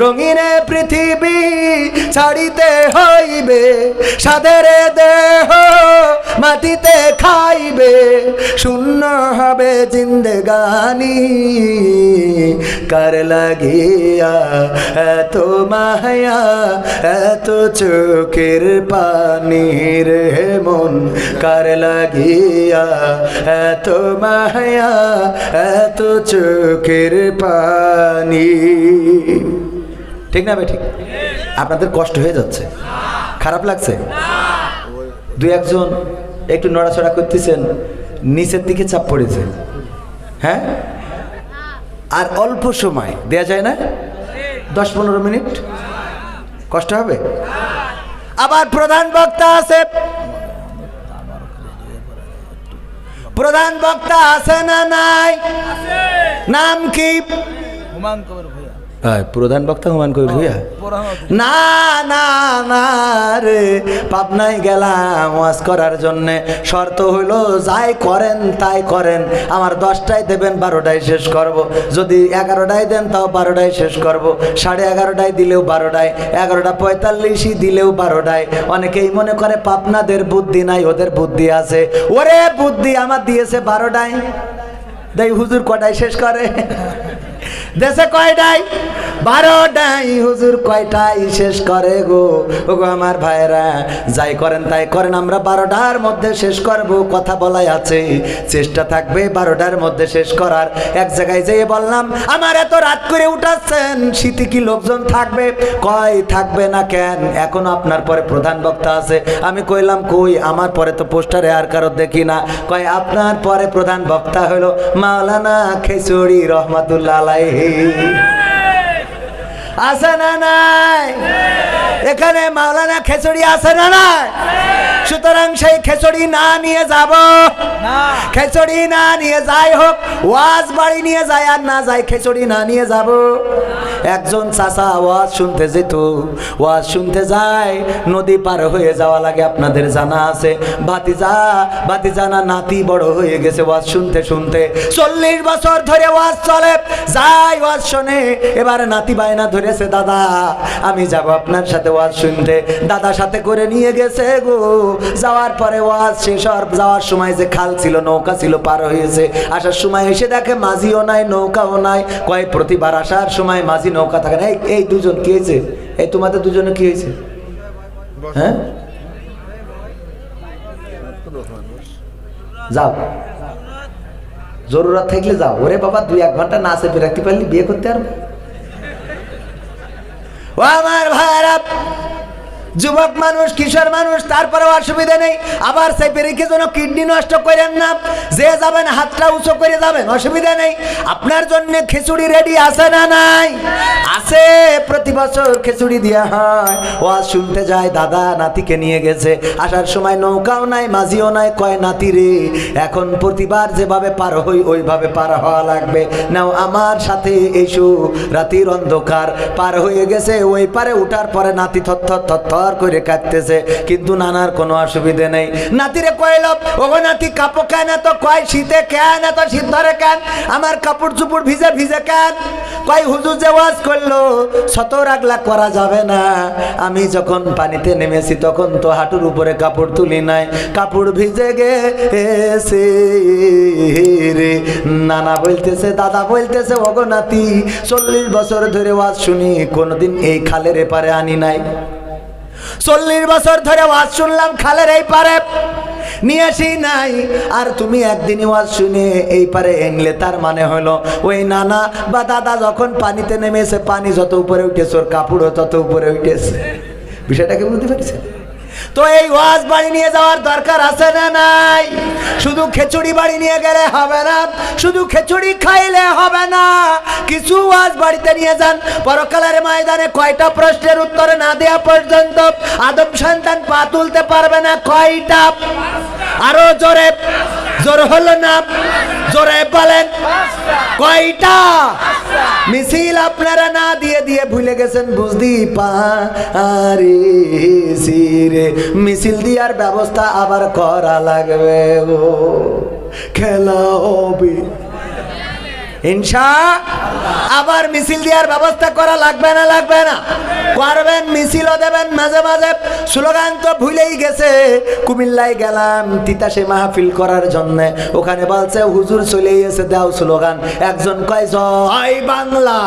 রঙিনে পৃথিবী ছাড়িতে হইবে, সাদের দেহ মাটিতে খাইবে, শূন্য হবে জিন্দগানি। কার লাগিয়া এত মায়া, এত চোখের পানি রে মন। কার লাগিয়া এত মায়া, এত চোখের পানি। ঠিক না ভাই, ঠিক। আপনাদের কষ্ট হয়ে যাচ্ছে। খারাপ লাগছে? দুই একজন একটু নড়াচড়া করতেছেন, নিচের দিকে চাপ পড়েছে। হ্যাঁ? আর অল্প সময়, দেয়া যায় না? দশ পনেরো মিনিট? কষ্ট হবে? আবার প্রধান বক্তা আছে। প্রধান বক্তা আছে না নাই? নাম কি? হুমায়ুন হ্যাঁ, প্রধান বক্তা হুমান কবি ভূয়া পুরানো না না না রে পাবনায় গেলাম ওয়াজ করার জন্য। শর্ত হইল যাই করেন তাই করেন। আমার দশটায় দেবেন বারোটায় শেষ করব। যদি এগারোটায় দেন তাও বারোটায় শেষ করব। সাড়ে এগারোটায় দিলেও বারোটায় এগারোটা পঁয়তাল্লিশই দিলেও বারোটায়। অনেকেই মনে করে পাপনাদের বুদ্ধি নাই ওদের বুদ্ধি আছে। ওরে বুদ্ধি আমার দিয়েছে বারোটায়। দেই হুজুর কটায় শেষ করে? দেশে কয়টাই বারোটাই হুজুর কয়টাই শেষ করে গো? ওগো আমার ভাইরা যাই করেন তাই করেন, আমরা বারোটার মধ্যে শেষ করব, কথা বলাই আছে। চেষ্টা থাকবে বারোটার মধ্যে শেষ করার। এক জায়গায় যেয়ে বললাম, আমার এত রাত করে উঠাচ্ছেন, শীতে কি লোকজন থাকবে? কয়, থাকবে না কেন? এখন আপনার পরে প্রধান বক্তা আছে। আমি কইলাম, কই, আমার পরে তো পোস্টারে আর কারও দেখি না। কয়, আপনার পরে প্রধান বক্তা হলো মাওলানা খেচুড়ি রহমাতুল্লাহ আলাইহি। আছে না নাই? এখানে মাওলানা খেচুড়ি আছে না নাই? সুতরাং সেই খেচুড়ি না নিয়ে যাব। খেচুড়ি না নিয়ে যাই হোক ওয়াজ বাড়ি নিয়ে যায় আর না যায় খেচুড়ি না নিয়ে যাব। একজন চাচা ওয়াজ শুনতে যেত ওয়াজ শুনতে যায় নদী পার হয়ে যাওয়া লাগে আপনাদের জানা আছে। ভাতিজা ভাতিজা না নাতি বড় হয়ে গেছে ওয়াজ শুনতে শুনতে। চল্লিশ বছর ধরে ওয়াজ চলে যাই ওয়াজ শোনে এবার নাতি বায়না ধরেছে দাদা আমি যাব আপনার সাথে ওয়াজ শুনতে। দাদা সাথে করে নিয়ে গেছে গো যাওয়ার পরে ওয়াজ শেষ হওয়ার যাওয়ার সময় যে খাল ছিল, নৌকা ছিল, পার হয়েছে। আসার সময় এসে দেখে মাঝিও নাই, নৌকাও নাই। কয়, প্রতিবার আসার সময় মাঝি নৌকা থাকে না। এই দুজন কি হয়েছে? এই তোমাদের দুজনে কি হয়েছে? হ্যাঁ? যাও। জরুরত থাকলে যাও। ওরে বাবা, দুই এক ঘণ্টা না চেপে রাখতে পারলি, বিয়ে করতে পারব? আমার ভাইরা যুবক মানুষ, কিশোর মানুষ তারপরে অসুবিধা নেই। আবার সেই পেরিকে যেন কিডনি নষ্ট করেন না, যে যাবেন, হাতটা উঁচু করে যাবেন, অসুবিধা নেই। আপনার জন্য খিচুড়ি রেডি আছে না নাই? আছে, প্রতি বছর খিচুড়ি দেওয়া হয়। ও আজ শুনতে যায়, দাদা নাতিকে নিয়ে গেছে। আসার সময় নৌকাও নাই, মাঝিও নাই, কয়, নাতি রে, এখন প্রতিবার যেভাবে পার হই, ওইভাবে পার হওয়া লাগবে। নাও আমার সাথে এসো। রাতির অন্ধকার পার হয়ে গেছে, ওই পারে উঠার পরে নাতি থর থর করে কাঁদতেছে, কিন্তু নানার কোনো অসুবিধে নেই। নাতিরে কইল ও নাতি, কাপড় কেন তো কয়, শীতে কেন এত শীত ধরে কেন? আমার কাপড় চুপড় ভিজে ভিজে কেন? কয়, হুজুর যে ওয়াজ করল শত রাগলা করা যাবে না। আমি যখন পানিতে নেমেছি, তখন তো হাঁটুর উপরে কাপড় তুলি নাই। কাপড় ভিজে গেছে রে। নানা বলতেছে, দাদা বলতেছে, ওগো নাতি, চল্লিশ বছর ধরে ওয়াজ শুনি, কোনোদিন এই খালের এপারে আনি নাই। চল্লিশ বছর ধরে ওয়াজ শুনলাম খালের এই পারে। নিয়ে আসি নাই। আর তুমি একদিন ওয়াজ শুনে এই পারে এনলে, তার মানে হলো ওই নানা বা দাদা যখন পানিতে নেমেছে, পানি যত উপরে উঠেছে, ওর কাপড়ও তত উপরে উঠেছে। বিষয়টাকে বুঝতে পারছে তো এই ওয়াজ বাড়ি নিয়ে যাওয়ার দরকার আছে না নাই? শুধু খেচুড়ি বাড়ি নিয়ে গেলে হবে না, শুধু খেচুড়ি খাইলে হবে না। কিছু ওয়াজ বাড়িতে নিয়ে যান। পরকালের ময়দানে কয়টা প্রশ্নের উত্তর না দেওয়া পর্যন্ত আদম সন্তান পা তুলতে পারবে না কয়টা? আরও জোরে। জোর হলো না? জোরে বলেন। কয়টা? মিছিল আপনারা না দিয়ে দিয়ে ভুলে গেছেন বুঝদি পারে মিছিল দিয়ার ব্যবস্থা আবার করা লাগবে, ও। খেলা হবে। ইনশা আবার মিছিল দেওয়ার ব্যবস্থা করা লাগবে না লাগবে না। করবেন, মিছিলও দেবেন, মাঝে মাঝে। স্লোগান তো ভুলেই গেছে। কুমিল্লায় গেলাম তিতাসে মাহফিল করার জন্য। ওখানে বলছে, হুজুর চলে এসে দাও স্লোগান। একজন কয়, জয় বাংলা।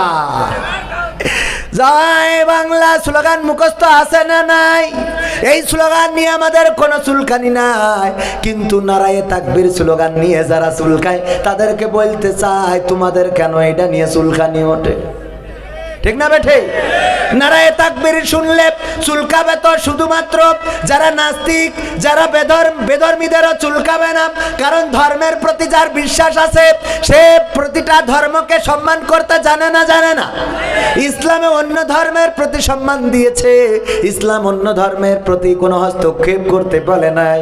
জয় বাংলা স্লোগান মুখস্থ আছে না নাই? এই স্লোগান নিয়ে আমাদের কোনো চুলকানি নাই। কিন্তু নারায়ে তাকবির স্লোগান নিয়ে যারা চুলকায়, তাদেরকে বলতে চায়, তোমাদের কেন এটা নিয়ে চুলকানি ওঠে? ঠিক না বেঠে নারায়ে তাকবীর শুনলে চুলকাবে তো শুধুমাত্র যারা নাস্তিক, যারা বেধর বেধর্মীদেরও চুলকাবে না। কারণ ধর্মের প্রতি যার বিশ্বাস আছে, সে প্রতিটা ধর্মকে সম্মান করতে জানে না জানে না। ইসলামে অন্য ধর্মের প্রতি সম্মান দিয়েছে। ইসলাম অন্য ধর্মের প্রতি কোনো হস্তক্ষেপ করতে বলে নাই।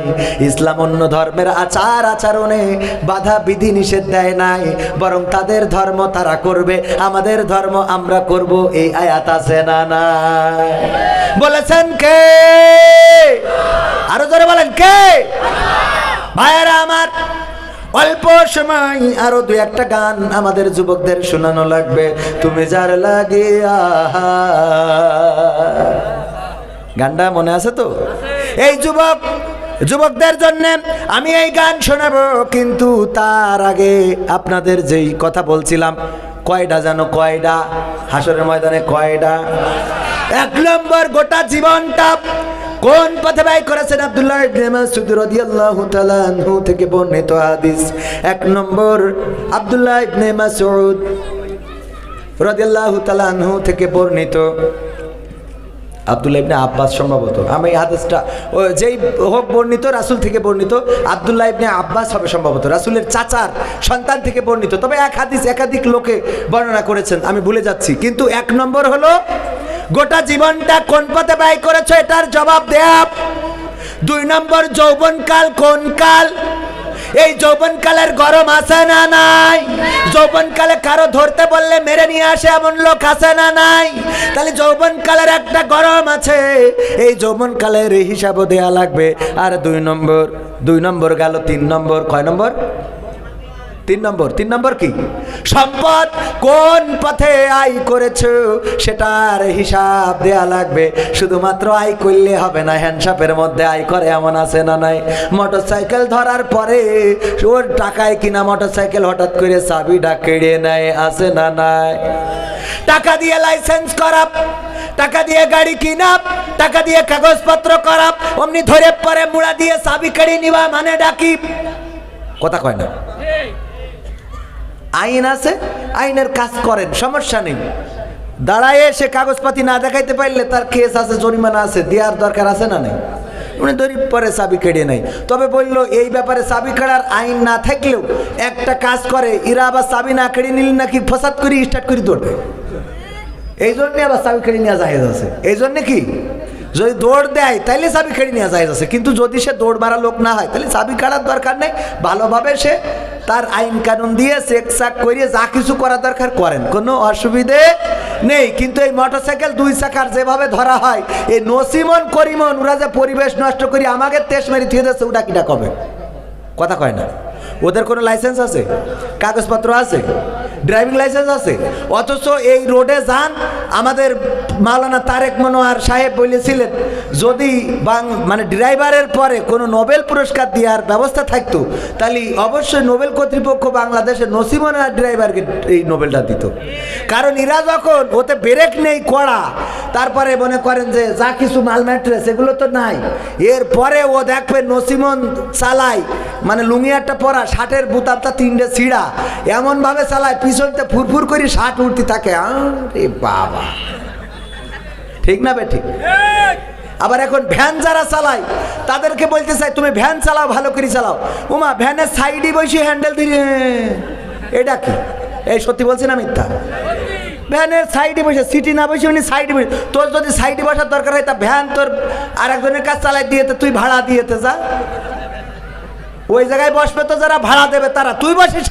ইসলাম অন্য ধর্মের আচার আচরণে বাধা বিধি নিষেধ দেয় নাই। বরং তাদের ধর্ম তারা করবে। আমাদের ধর্ম আমরা করব। এই আয়াত আছে না নাই? বলেছেন কে? আরও জোরে বলেন, কে? ভাইয়েরা আমার, অল্প সময় আরও দু একটা গান আমাদের যুবকদের শোনানো লাগবে। তুমি যার লাগে গানটা মনে আছে তো? এই যুবক, যুবকদের জন্য আমি এই গান শোনাবো, কিন্তু তার আগে আপনাদের যেই কথা বলছিলাম কয়টা জানো কয়টা হাসরের ময়দানে কয়টা এক নম্বর গোটা জীবনটা কোন পথে ব্যয় করেছেন আব্দুল্লাহ মাসউদ আনহু থেকে বর্ণিত হাদিস? এক নম্বর আব্দুল্লাহ মাসউদ রাদিয়াল্লাহু তাআলা আনহু থেকে বর্ণিত আব্দুল্লাহ ইবনে আব্বাস সম্ভবত। আমি হাদিসটা যেই হোক বর্ণিত, রাসূল থেকে বর্ণিত, আব্দুল্লাহ ইবনে আব্বাস হবে সম্ভবত। রাসূলের চাচার সন্তান থেকে বর্ণিত। তবে এক হাদিস একাধিক লোকে বর্ণনা করেছেন, আমি ভুলে যাচ্ছি। কিন্তু এক নম্বর হলো, গোটা জীবনটা কোন পথে ব্যয় করেছ এটার জবাব দেয়া। দুই নম্বর, যৌবনকাল কোন কাল? এই যৌবনকালের গরম আছে না নাই? যৌবনকালে কারও ধরতে বললে মেরে নিয়ে আসে এমন লোক আছে না নাই? তাহলে যৌবনকালের একটা গরম আছে। এই যৌবনকালের হিসাবও দেয়া লাগবে। আর দুই নম্বর দুই নম্বর গেল তিন নম্বর, কয় নম্বর? তিন নম্বর তিন নম্বর কি? সম্পদ কোন পথে আয় করেছ সেটার হিসাব দেয়া লাগবে। শুধুমাত্র আয় করলে হবে না হ্যান্ডসাপের মধ্যে আয় করে এমন আছে না নাই? মোটর সাইকেল ধরার পরে ওর টাকায় কিনা মোটর সাইকেল হঠাৎ করে চাবিটা কেড়ে নেয়, আছে না নাই? টাকা দিয়ে লাইসেন্স করা টাকা দিয়ে গাড়ি কিনা টাকা দিয়ে কাগজপত্র করা অমনি ধরে পরে মুড়া দিয়ে চাবি কেড়ে নিবা মানে ডাকি কথা কয় না। আইন আছে, আইনের কাজ করেন, সমস্যা নেই। দাঁড়ায় সে কাগজপাতি না দেখাইতে পারলে তার কেস আছে, জরিমানা আছে, দেওয়ার দরকার আছে না নেই? উনি দরিব পরে চাবি কেড়ে নেয়। তবে বলল, এই ব্যাপারে চাবি কেড়ার আইন না থাকলেও একটা কাজ করে এরা আবার চাবি না কেড়ে নিলে নাকি ফসাদ করে স্টার্ট করে দৌড়বে? এই জন্যে আবার চাবি কেড়ে নেওয়া জাহেজ আছে। এই জন্যে কি? যদি দৌড় দেয় তাহলে চাবি খেড়ে নেওয়া যায় আছে। কিন্তু যদি সে দৌড় মারা লোক না হয় তাহলে চাবি কাটার দরকার নেই। ভালোভাবে সে তার আইন কানুন দিয়ে চেক চাক করিয়ে যা কিছু করা দরকার করেন। কোনো অসুবিধে নেই। কিন্তু এই মোটরসাইকেল দুই চাকার যেভাবে ধরা হয়, এই নসিমন, করিমন, ওরা যে পরিবেশ নষ্ট করি আমাকে তেস মেরি থিয়ে দিচ্ছে ওটা কিটা কবে? কথা কয় না। ওদের কোনো লাইসেন্স আছে? কাগজপত্র আছে? ড্রাইভিং লাইসেন্স আছে। অথচ এই রোডে যান, আমাদের মাওলানা তারেক মনোয়ার সাহেব বলেছিলেন, যদি বাং মানে ড্রাইভারের পরে কোনো নোবেল পুরস্কার দেওয়ার ব্যবস্থা থাকতো, তাহলে অবশ্যই নোবেল কর্তৃপক্ষ বাংলাদেশের নসিমনা ড্রাইভারকে এই নোবেলটা দিত। কারণ এরা যখন ওতে ব্রেক নেই কড়া, তারপরে মনে করেন যে যা কিছু মাল ম্যাট্রেস এগুলো তো নাই। এরপরে ও দেখবে নসিমন চালায় মানে লুঙ্গিয়ারটা পরা ষাটের বুতামটা তিনটে ছিঁড়া, এমনভাবে চালায় পিছনতে ফুরফুর করে শার্ট উঠতে থাকে আরে বাবা। ঠিক না বে, ঠিক? আবার এখন ভ্যান যারা চালায়, তাদেরকে বলতে চাই, তুমি ভ্যান চালাও, ভালো করে চালাও। উমা, ভ্যানের সাইডে বসে হ্যান্ডেল দিয়ে এটা কি? এই সত্যি বলছি না মিথ্যা? ভ্যানের সাইডে বসে, সিটি না বসে উনি সাইডে বসে, তোর যদি সাইডে বসার দরকার হয়, তা ভ্যান তোর আর একজনের কাজ চালাই দিয়েতে তুই ভাড়া দিয়েতে যা। ওই জায়গায় বসবে তো যারা ভাড়া দেবে তারা, তুই বসিস